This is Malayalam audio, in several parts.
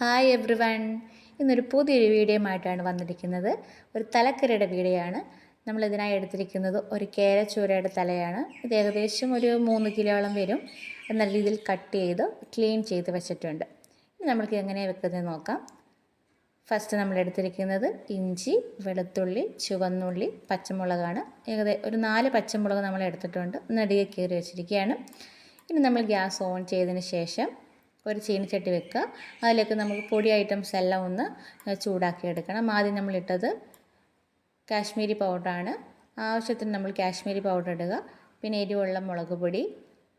ഹായ് എവ്രി വൺ ഇന്നൊരു പുതിയൊരു വീഡിയോയുമായിട്ടാണ് വന്നിരിക്കുന്നത്. ഒരു തലക്കറിയുടെ വീഡിയോ ആണ് നമ്മൾ ഇതിനായി എടുത്തിരിക്കുന്നത് ഒരു കേരച്ചൂരയുടെ തലയാണ്. ഇത് ഏകദേശം ഒരു മൂന്ന് കിലോളം വരും. എന്ന രീതിയിൽ കട്ട് ചെയ്ത് ക്ലീൻ ചെയ്ത് വെച്ചിട്ടുണ്ട്. നമ്മൾക്ക് എങ്ങനെ വെക്കുന്നത് നോക്കാം. ഫസ്റ്റ് നമ്മൾ എടുത്തിരിക്കുന്നത് ഇഞ്ചി വെളുത്തുള്ളി ചുവന്നുള്ളി പച്ചമുളകാണ്. ഏകദേശം ഒരു നാല് പച്ചമുളക് നമ്മൾ എടുത്തിട്ടുണ്ട് നടിയെ കീറി വെച്ചിരിക്കുകയാണ്. ഇനി നമ്മൾ ഗ്യാസ് ഓൺ ചെയ്തതിന് ശേഷം ഒരു ചീനിച്ചട്ടി വെക്കുക. അതിലേക്ക് നമുക്ക് പൊടി ഐറ്റംസ് എല്ലാം ഒന്ന് ചൂടാക്കി എടുക്കണം. ആദ്യം നമ്മളിട്ടത് കാശ്മീരി പൗഡറാണ് ആവശ്യത്തിന് നമ്മൾ കാശ്മീരി പൗഡർ ഇടുക. പിന്നെ എരിവുള്ള മുളക് പൊടി.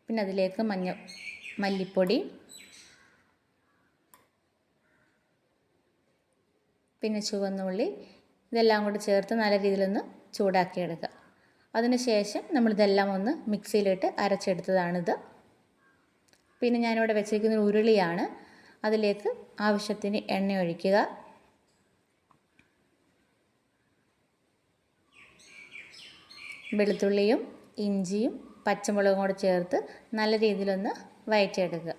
പിന്നെ അതിലേക്ക് മഞ്ഞ മല്ലിപ്പൊടി. പിന്നെ ചുവന്നുള്ളി ഇതെല്ലാം കൂടി ചേർത്ത് നല്ല രീതിയിലൊന്ന് ചൂടാക്കിയെടുക്കുക അതിനുശേഷം നമ്മളിതെല്ലാം ഒന്ന് മിക്സിയിലിട്ട് അരച്ചെടുത്തതാണിത്. പിന്നെ ഞാനിവിടെ വെച്ചിരിക്കുന്ന ഒരു ഉരുളിയാണ്. അതിലേക്ക് ആവശ്യത്തിന് എണ്ണ ഒഴിക്കുക. വെളുത്തുള്ളിയും ഇഞ്ചിയും പച്ചമുളകും കൂടെ ചേർത്ത് നല്ല രീതിയിലൊന്ന് വയറ്റിയെടുക്കുക.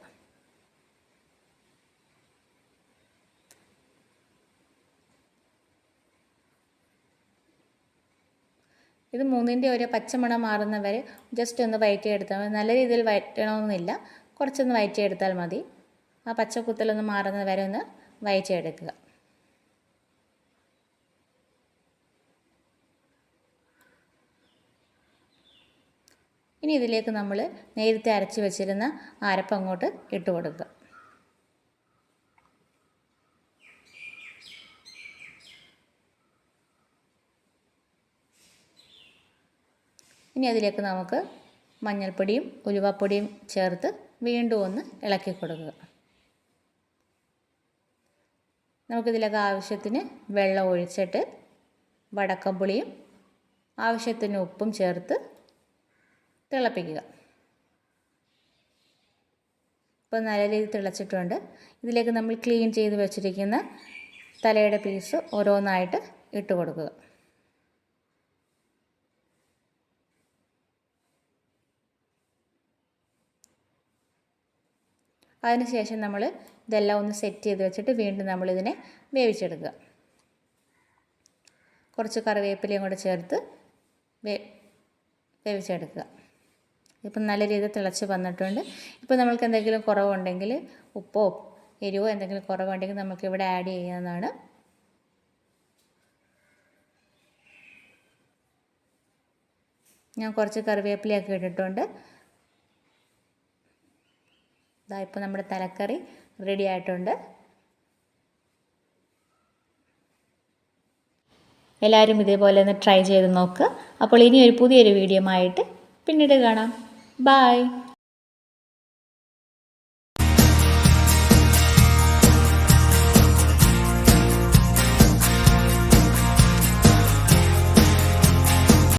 ഇത് മൂന്നിന്റെ ഒരു പച്ചമണം മാറുന്നവരെ ജസ്റ്റ് ഒന്ന് വയറ്റിയെടുത്താൽ മതി. നല്ല രീതിയിൽ വയറ്റണമെന്നില്ല. കുറച്ചൊന്ന് വയറ്റിയെടുത്താൽ മതി. ആ പച്ചക്കുത്തലൊന്ന് മാറുന്നത് വരെ ഒന്ന് വയറ്റിയെടുക്കുക. ഇനി ഇതിലേക്ക് നമ്മൾ നേരത്തെ അരച്ച് വെച്ചിരുന്ന അരപ്പ് അങ്ങോട്ട് ഇട്ട് കൊടുക്കുക. ഇനി അതിലേക്ക് നമുക്ക് മഞ്ഞൾപ്പൊടിയും ഉലുവപ്പൊടിയും ചേർത്ത് വീണ്ടും ഒന്ന് ഇളക്കി കൊടുക്കുക. നമുക്കിതിലൊക്കെ ആവശ്യത്തിന് വെള്ളം ഒഴിച്ചിട്ട് വടക്കമ്പുളിയും ആവശ്യത്തിന് ഉപ്പും ചേർത്ത് തിളപ്പിക്കുക. ഇപ്പോൾ നല്ല രീതിയിൽ തിളച്ചിട്ടുണ്ട്. ഇതിലേക്ക് നമ്മൾ ക്ലീൻ ചെയ്ത് വെച്ചിരിക്കുന്ന തലയുടെ പീസ് ഓരോന്നായിട്ട് ഇട്ട് കൊടുക്കുക. അതിനുശേഷം നമ്മൾ ഇതെല്ലാം ഒന്ന് സെറ്റ് ചെയ്ത് വെച്ചിട്ട് വീണ്ടും നമ്മളിതിനെ വേവിച്ചെടുക്കുക. കുറച്ച് കറിവേപ്പിലയും കൂടെ ചേർത്ത് വേ വേവിച്ചെടുക്കുക. ഇപ്പം നല്ല രീതിയിൽ തിളച്ച് വന്നിട്ടുണ്ട്. ഇപ്പം നമ്മൾക്ക് എന്തെങ്കിലും കുറവുണ്ടെങ്കിൽ ഉപ്പോ എരിവോ എന്തെങ്കിലും കുറവുണ്ടെങ്കിൽ നമുക്കിവിടെ ആഡ് ചെയ്യാവുന്നതാണ്. ഞാൻ കുറച്ച് കറിവേപ്പിലയൊക്കെ ഇട്ടിട്ടുണ്ട്. ഇതാ ഇപ്പോൾ നമ്മുടെ തലക്കറി റെഡി ആയിട്ടുണ്ട്. എല്ലാവരും ഇതേപോലെ ഒന്ന് ട്രൈ ചെയ്ത് നോക്കുക അപ്പോൾ ഇനി ഒരു പുതിയൊരു വീഡിയോ ആയിട്ട് പിന്നീട് കാണാം. ബായ്